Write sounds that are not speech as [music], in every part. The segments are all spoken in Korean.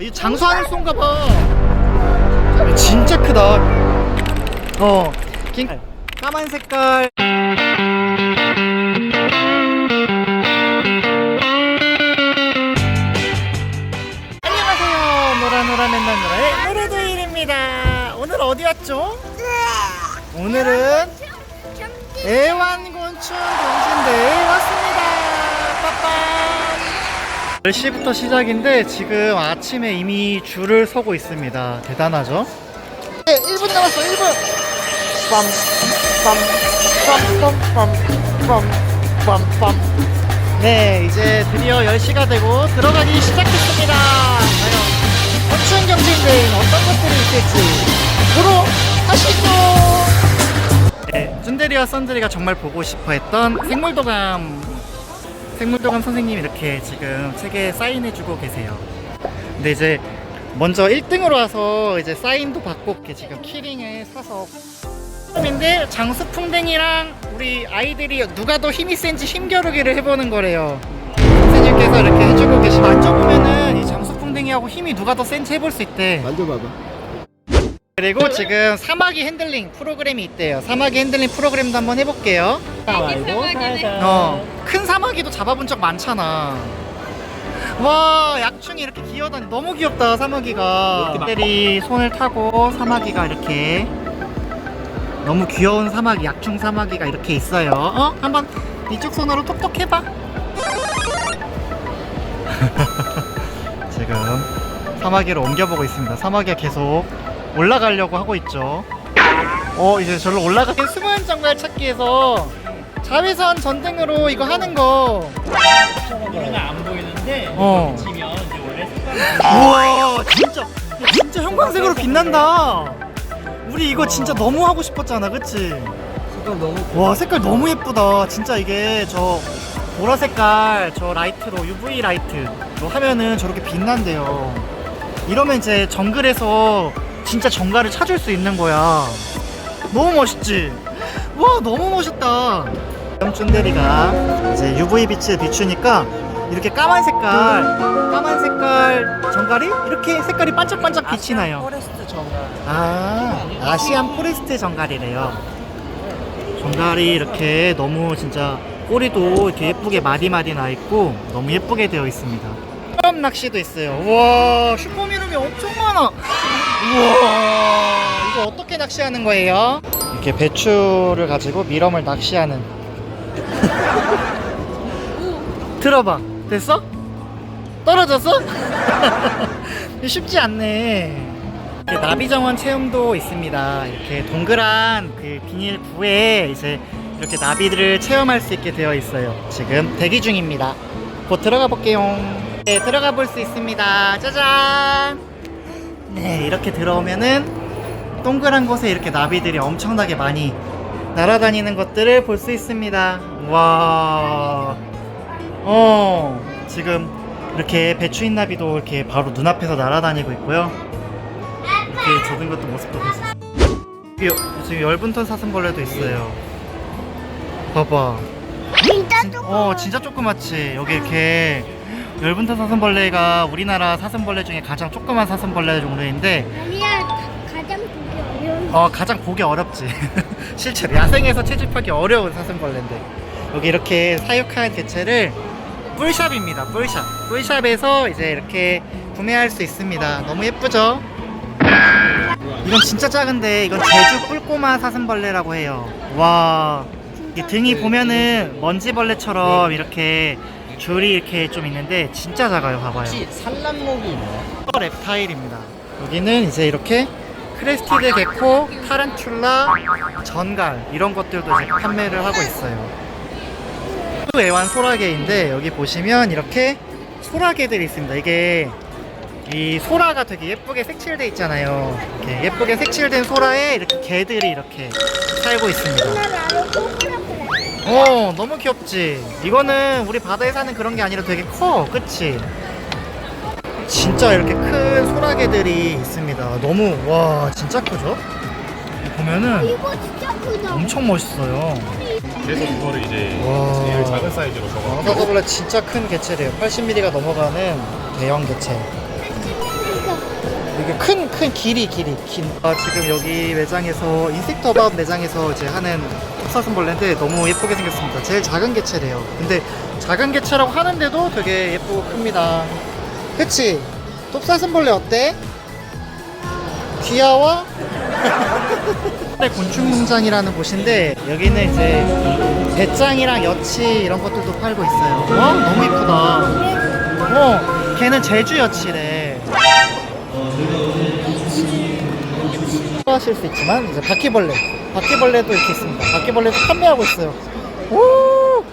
이 장수하늘 쏜가 봐. 진짜 크다. 어. 긴 까만 색깔. 안녕하세요. 노라 노라 맨날 노라의 노래도일입니다. 오늘 어디 왔죠? 오늘은 애완곤충 경신대에 왔습니다. 빠빠. 10시부터 시작인데 지금 아침에 이미 줄을 서고 있습니다. 대단하죠? 네, 1분 남았어, 1분! 네, 이제 드디어 10시가 되고 들어가기 시작했습니다. 과연 어떤 경쟁대인 어떤 것들이 있을지 보러 가시죠! 네, 준대리와 썬데리가 정말 보고 싶어 했던 생물도감 생물도감 선생님이 이렇게 지금 책에 사인해주고 계세요. 근데 이제 먼저 1등으로 와서 이제 사인도 받고 이렇게 지금 키링을 사서 인데 장수풍뎅이랑 우리 아이들이 누가 더 힘이 센지 힘겨루기를 해보는 거래요. 선생님께서 이렇게 해주고 계시 만져보면은 이 장수풍뎅이하고 힘이 누가 더 센지 해볼 수 있대. 만져봐봐. 그리고 지금 사마귀 핸들링 프로그램이 있대요. 사마귀 핸들링 프로그램도 한번 해볼게요. 어, 큰 사마귀도 잡아본 적 많잖아. 와, 약충이 이렇게 기어다니 너무 귀엽다, 사마귀가. 때리 손을 타고 사마귀가 이렇게 너무 귀여운 사마귀, 약충 사마귀가 이렇게 있어요. 어? 한번 이쪽 손으로 톡톡 해봐. [laughs] 지금 사마귀를 옮겨보고 있습니다. 사마귀가 계속 올라가려고 하고 있죠. 어, 이제 절로 올라가. 숨은 정갈 찾기에서 자외선 전등으로 이거 하는 거. 우리는 안 보이는데 어. 치면 이제 원래 색깔이 우와, 진짜, 야, 진짜 형광색으로 빛난다. 우리 이거 진짜 너무 하고 싶었잖아, 그치? 색깔 너무 와, 색깔 너무 예쁘다. 진짜 이게 저 보라 색깔, 저 라이트로, UV 라이트로 하면은 저렇게 빛난대요. 이러면 이제 정글에서 진짜 정갈을 찾을 수 있는 거야. 너무 멋있지? 와, 너무 멋있다. 쭌데리가 이제 UV 빛을 비추니까 이렇게 까만 색깔, 까만 색깔 정갈이 이렇게 색깔이 반짝반짝 빛이 나요. 포레스트 정갈. 아, 아시안 포레스트 정갈이래요. 정갈이 이렇게 너무 진짜 꼬리도 이렇게 예쁘게 마디마디 나 있고 너무 예쁘게 되어 있습니다. 수험 낚시도 있어요. 우와, 슈퍼미룸이 엄청 많아. 우와, 이거 어떻게 낚시하는 거예요? 이렇게 배추를 가지고 미럼을 낚시하는. [laughs] 들어봐. 됐어? 떨어졌어? [laughs] 쉽지 않네. 이렇게 나비정원 체험도 있습니다. 이렇게 동그란 그 비닐 부에 이제 이렇게 나비들을 체험할 수 있게 되어 있어요. 지금 대기 중입니다. 곧 들어가 볼게요. 네, 들어가 볼 수 있습니다. 짜잔! 네, 이렇게 들어오면은 동그란 곳에 이렇게 나비들이 엄청나게 많이 날아다니는 것들을 볼 수 있습니다. 와, 어, 지금 이렇게 배추인 나비도 이렇게 바로 눈앞에서 날아다니고 있고요. 이렇게 젖은 것도 모습도 볼 수 있어요. 여기 지금 열분턴 사슴벌레도 있어요. 봐봐. 진짜 진- 어, 진짜 조그맣지. 여기 이렇게 열분턴 사슴벌레가 우리나라 사슴벌레 중에 가장 조그만 사슴벌레 종류인데 아니야 가장 보기 어려운 어 가장 보기 어렵지. [laughs] 실제로 야생에서 채집하기 어려운 사슴벌레인데 여기 이렇게 사육한 개체를 뿔샵입니다 뿔샵. 뿔샵에서 이제 이렇게 구매할 수 있습니다. 너무 예쁘죠? 이건 진짜 작은데 이건 제주 뿔꼬마 사슴벌레라고 해요. 와이 등이 보면은 먼지벌레처럼 이렇게 줄이 이렇게 좀 있는데 진짜 작아요 봐봐요 혹시 산란목이 있나요? rep타일입니다. 여기는 이제 이렇게 크레스티드 개코, 타란툴라, 전갈 이런 것들도 이제 판매를 하고 있어요. 또 애완 소라게인데 여기 보시면 이렇게 소라게들이 있습니다. 이게 이 소라가 되게 예쁘게 색칠돼 있잖아요. 이렇게 예쁘게 색칠된 소라에 이렇게 개들이 이렇게 살고 있습니다. 어 너무 귀엽지. 이거는 우리 바다에 사는 그런 게 아니라 되게 커. 그치? 진짜 이렇게 큰 소라게들이 있습니다. 너무 와 진짜 크죠? 보면은 이거 진짜 크다. 엄청 멋있어요. 그래서 그거를 이제 와. 제일 작은 사이즈로 적어. 사자벌레 진짜 큰 개체래요. 80mm가 넘어가는 대형 개체. 되게 큰, 큰 길이, 길이, 긴. 아, 지금 여기 매장에서, 인섹터밥 매장에서 이제 하는 톱사슴벌레인데 너무 예쁘게 생겼습니다. 제일 작은 개체래요. 근데 작은 개체라고 하는데도 되게 예쁘고 큽니다. 그치? 톱사슴벌레 어때? 귀여워? [laughs] 네, 곤충농장이라는 곳인데 여기는 이제 배짱이랑 여치 이런 것들도 팔고 있어요. 와 너무 이쁘다. 어, 걔는 제주 여치래. 하실 수 있지만 이제 바퀴벌레, 바퀴벌레도 이렇게 있습니다. 바퀴벌레도 판매하고 있어요. 오,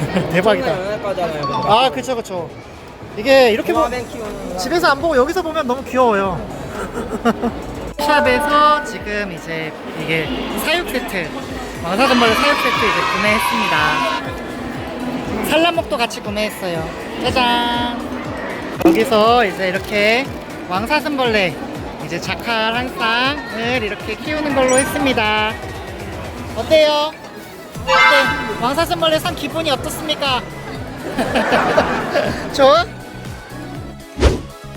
[laughs] 대박이다. 아 그쵸 그쵸. 이게 이렇게 보, 거. 집에서 안 보고 여기서 보면 너무 귀여워요. [laughs] 샵에서 지금 이제 이게 사육 세트, 왕사건벌레 사육 세트 이제 구매했습니다. 산란목도 같이 구매했어요. 짜잔! 여기서 이제 이렇게 왕사슴벌레 이제 자칼 한 쌍을 이렇게 키우는 걸로 했습니다. 어때요? 어때? 왕사슴벌레 산 기분이 어떻습니까? [laughs] 좋아?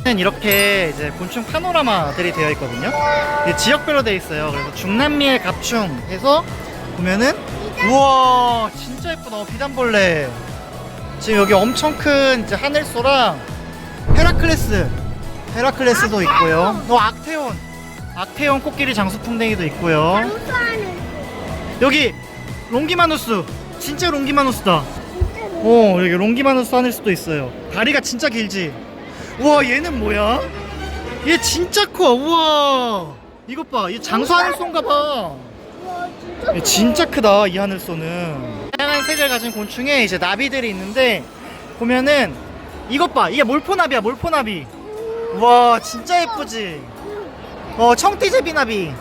는 이렇게 이제 곤충 파노라마들이 되어 있거든요. 지역별로 되어 있어요. 그래서 중남미의 갑충 해서 보면은 우와 진짜 예쁘다 어, 비단벌레. 지금 여기 엄청 큰 이제 하늘소랑 헤라클레스 헤라클레스도 있고요. 어 악테온 악테온 코끼리 장수풍뎅이도 있고요. 장수하는. 여기 롱기마누스. 진짜 롱기마누스다. 진짜 어 여기 롱기마누스 하늘 수도 있어요. 다리가 진짜 길지? 우와 얘는 뭐야? 얘 진짜 커. 우와. 이것 봐 얘 장수 하늘소인가 봐얘 우와 진짜 진짜 크다 이 하늘소는. 다양한 색을 가진 곤충에 이제 나비들이 있는데 보면은 이것 봐. 이게 몰포나비야 몰포나비. 우 와 진짜 예쁘지? 어 청띠제비나비.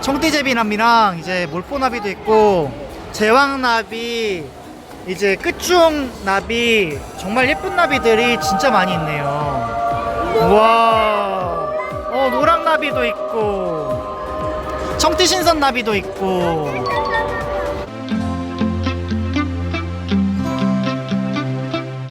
청띠제비나비랑 이제 몰포나비도 있고 제왕나비 이제 끝중나비 정말 예쁜 나비들이 진짜 많이 있네요. 우와 어 노랑나비도 있고 청띠신선나비도 있고